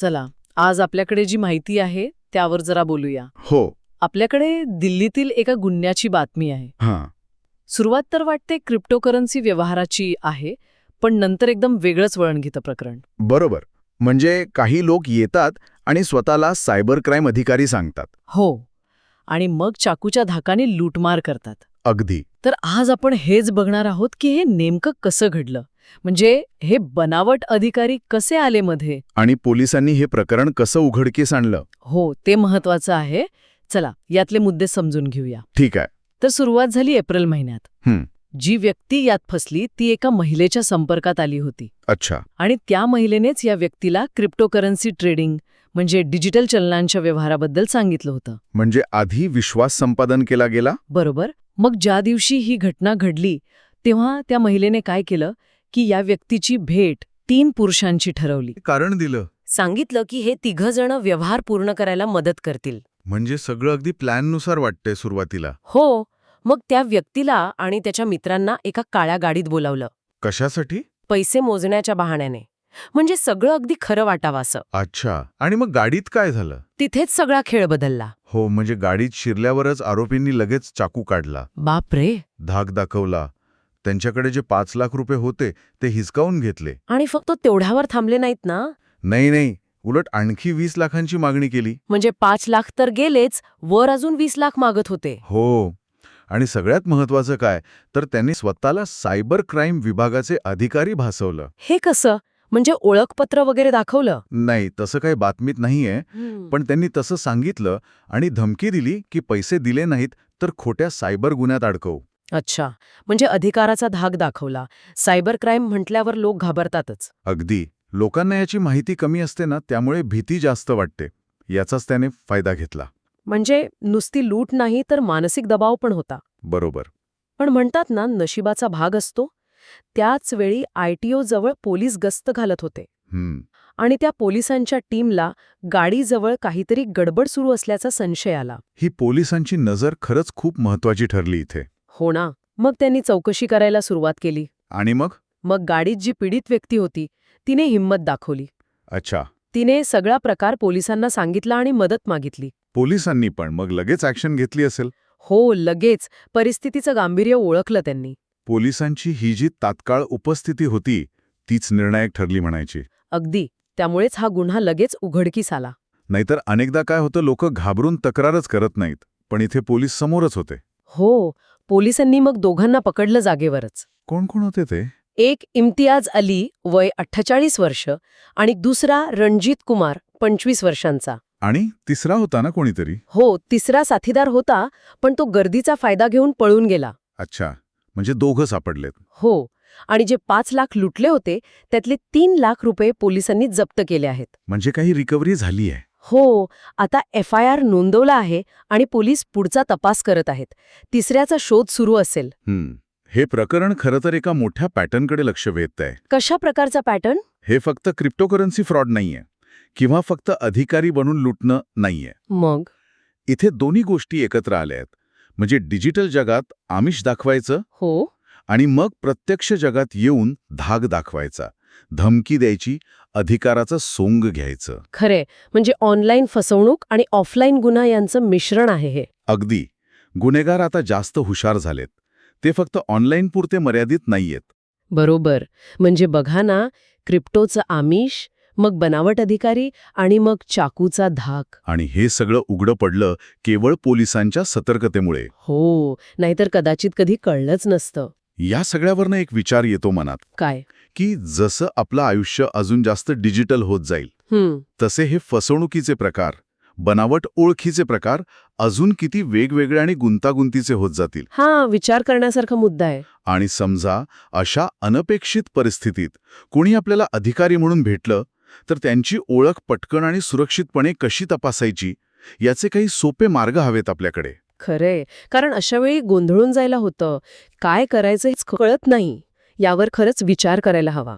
चला आज आपल्याकडे जी माहिती आहे त्यावर जरा बोलूया. हो. आपल्याकडे दिल्लीतील एका गुन्ह्याची बातमी आहे. हां. सुरुवात तर वाटते क्रिप्टोकरन्सी व्यवहाराची आहे पण नंतर एकदम वेगळंच वळण घेतं प्रकरण. बरोबर. म्हणजे काही लोक येतात आणि स्वतःला सायबर क्राईम अधिकारी सांगतात. हो. आणि मग चाकूच्या धाकाने लूटमार करतात. अगदी. तर आज आपण हेच बघणार आहोत की हे नेमकं कसं घडलं. म्हणजे हे बनावट अधिकारी कसे आले मध्ये? आणि पोलिसांनी हे प्रकरण कसं उघडकीस आणलं? हो ते महत्वाचं आहे. चला यातले मुद्दे समजून घेऊया. ठीक आहे. तर सुरुवात झाली एप्रिल महिन्यात. जी व्यक्ती यात फसली ती एका महिलेच्या संपर्कात आली होती. अच्छा. आणि त्या महिलेनेच या व्यक्तीला क्रिप्टोकरन्सी ट्रेडिंग म्हणजे डिजिटल चलनांच्या व्यवहाराबद्दल सांगितलं होतं. म्हणजे आधी विश्वास संपादन केला गेला? बरोबर. मग ज्या दिवशी ही घटना घडली तेव्हा त्या महिलेने काय केलं? की या व्यक्तीची भेट तीन पुरुषांची ठरवली. कारण दिलं. सांगितलं की हे तिघजण व्यवहार पूर्ण करायला मदत करतील. म्हणजे सगळं अगदी प्लॅननुसार वाटतंय सुरुवातीला. हो मग त्या व्यक्तीला आणि त्याच्या मित्रांना एका काळ्या गाडीत बोलावलं. कशासाठी? पैसे मोजण्याच्या बहाण्याने. म्हणजे सगळं अगदी खरं वाटावं असं. अच्छा आणि मग गाडीत काय झालं? तिथेच सगळा खेळ बदलला. हो म्हणजे गाडीत शिरल्यावरच आरोपींनी लगेच चाकू काढला. बापरे! धाक दाखवला. त्यांच्याकडे जे पाच लाख रुपये होते ते हिसकावून घेतले. आणि फक्त तेवढ्यावर थांबले नाहीत ना? नाही नाही. उलट आणखी वीस लाखांची मागणी केली. म्हणजे पाच लाख तर गेलेच वर अजून वीस लाख मागत होते. हो. आणि सगळ्यात महत्वाचं काय? तर त्यांनी स्वतःला सायबर क्राईम विभागाचे अधिकारी भासवलं. हे कसं? म्हणजे ओळखपत्र वगैरे दाखवलं? नाही तसं काही बातमीत नाहीये. पण त्यांनी तसं सांगितलं आणि धमकी दिली की पैसे दिले नाहीत तर खोट्या सायबर गुन्ह्यात अडकवू. अच्छा. म्हणजे अधिकाराचा धाक दाखवला. सायबर क्राईम म्हटल्यावर लोक घाबरतातच. अगदी. लोकांना याची माहिती कमी असते ना त्यामुळे भीती जास्त वाटते. याचाच त्याने फायदा घेतला. म्हणजे नुसती लूट नाही तर मानसिक दबाव पण होता. बरोबर. पण म्हणतात ना नशिबाचा भाग असतो. त्याच वेळी आयटीओ जवळ पोलीस गस्त घालत होते. आणि त्या पोलिसांच्या टीमला गाडीजवळ काहीतरी गडबड सुरू असल्याचा संशय आला. ही पोलिसांची नजर खरंच खूप महत्वाची ठरली इथे. हो ना. मग त्यांनी चौकशी करायला सुरुवात केली. आणि मग? मग गाडीत जी पीडित व्यक्ती होती तिने हिंमत दाखवली. अच्छा. तिने सगळा प्रकार पोलिसांना सांगितला आणि मदत मागितली. पोलिसांनी पण मग लगेच ॲक्शन घेतली असेल? हो लगेच. परिस्थितीचं गांभीर्य ओळखलं त्यांनी. पोलिसांची ही जी तात्काळ उपस्थिती होती तीच निर्णायक ठरली म्हणायची. अगदी. त्यामुळेच हा गुन्हा लगेच उघडकीस आला. नाहीतर अनेकदा काय होतं लोक घाबरून तक्रारच करत नाहीत पण इथे पोलीस समोरच होते. हो. पोलिसांनी मग दोघांना पकडलं जागेवरच. कोण कोण होते ते? एक इम्तियाज अली वय अठ्ठेचाळीस वर्ष आणि दुसरा रणजित कुमार पंचवीस वर्षांचा. आणि तिसरा होता ना कोणीतरी? हो तिसरा साथीदार होता पण तो गर्दीचा फायदा घेऊन पळून गेला. अच्छा म्हणजे दोघं सापडलेत. हो आणि जे पाच लाख लुटले होते त्यातले तीन लाख रुपये पोलिसांनी जप्त केले आहेत. म्हणजे काही रिकव्हरी झाली आहे हो आता एफ आय आर नोंदवला आहे आणि पोलीस पुढचा तपास करत आहेत. तिसऱ्याचा शोध सुरू असेल. हे प्रकरण खरं तर एका मोठ्या पॅटर्नकडे लक्ष वेधत आहे कशा प्रकारचा पॅटर्न? हे फक्त क्रिप्टोकरन्सी फ्रॉड नाहीये किंवा फक्त अधिकारी बनून लुटणं नाहीये. मग? इथे दोन्ही गोष्टी एकत्र आल्या आहेत. म्हणजे डिजिटल जगात आमिष दाखवायचं हो. आणि मग प्रत्यक्ष जगात येऊन धाक दाखवायचा. धमकी द्यायची अधिकाराचं सोंग घ्यायचं. खरे म्हणजे ऑनलाईन फसवणूक आणि ऑफलाईन गुन्हा यांचं मिश्रण आहे हे. अगदी. गुन्हेगार आता जास्त हुशार झालेत. ते फक्त ऑनलाईन पुरते मर्यादित नाहीयेत. बरोबर. म्हणजे बघा ना क्रिप्टोचं आमिष मग बनावट अधिकारी आणि मग चाकूचा धाक. आणि हे सगळं उघडं पडलं केवळ पोलिसांच्या सतर्कतेमुळे. हो नाहीतर कदाचित कधी कळलंच नसतं. या सगळ्यावरनं एक विचार येतो मनात. काय? की जसं आपलं आयुष्य अजून जास्त डिजिटल होत जाईल तसे हे फसवणुकीचे प्रकार बनावट ओळखीचे प्रकार अजून किती वेगवेगळे आणि गुंतागुंतीचे होत जातील. हा विचार करण्यासारखा मुद्दा आहे. आणि समजा अशा अनपेक्षित परिस्थितीत कोणी आपल्याला अधिकारी म्हणून भेटलं तर त्यांची ओळख पटकन आणि सुरक्षितपणे कशी तपासायची याचे काही सोपे मार्ग हवेत आपल्याकडे. खरंय. कारण अशा वेळी गोंधळून जायला होतं. काय करायचं हेच कळत नाही. यावर खरंच विचार करायला हवा.